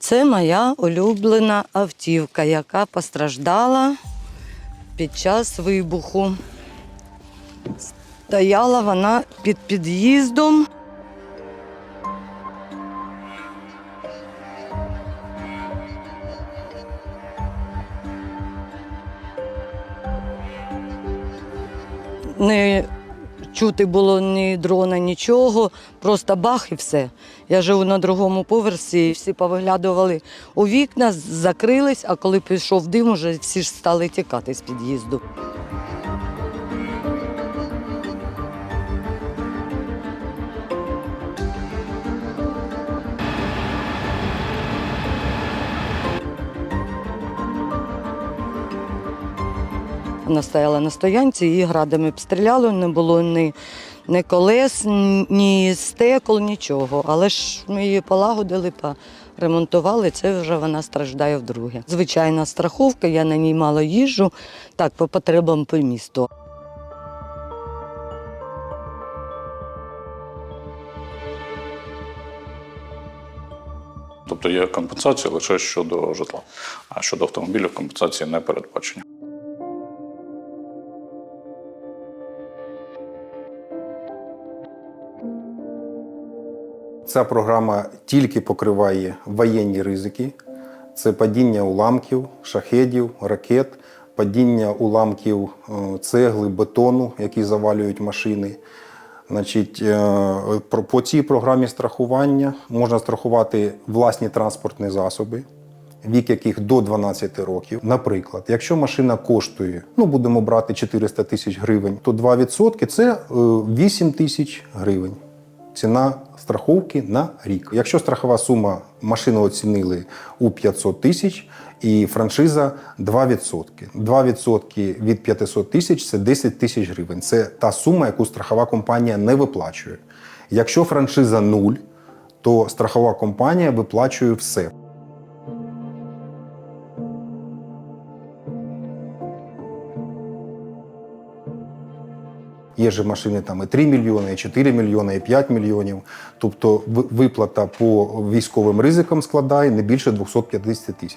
Це моя улюблена автівка, яка постраждала під час вибуху. Стояла вона під під'їздом. Не чути було ні дрона, нічого, просто бах і все. Я живу на другому поверсі, і всі повиглядували у вікна, закрились, а коли пішов дим, уже всі ж стали тікати з під'їзду. Вона стояла на стоянці, її градами обстріляли, не було ні, ні колес, ні стекол, нічого. Але ж ми її полагодили, ремонтували, це вже вона страждає вдруге. Звичайна страховка, я на ній мало їжджу, так, по потребам по місту. Тобто є компенсація лише щодо житла, а щодо автомобілів компенсації не передбачені. Ця програма тільки покриває воєнні ризики: це падіння уламків, шахедів, ракет, падіння уламків е, цегли, бетону, які завалюють машини. Значить, е, по цій програмі страхування можна страхувати власні транспортні засоби, вік яких до 12 років. Наприклад, якщо машина коштує, ну будемо брати 400 тисяч гривень, то 2% це е, 8 тисяч гривень. Ціна страховки на рік. Якщо страхова сума машину оцінили у 500 тисяч і франшиза 2%. 2% від 500 тисяч це 10 тисяч гривень. Це та сума, яку страхова компанія не виплачує. Якщо франшиза 0, то страхова компанія виплачує все. Є ж машини там і 3 мільйони, і 4 мільйони, і 5 мільйонів. Тобто виплата по військовим ризикам складає не більше 250 тисяч.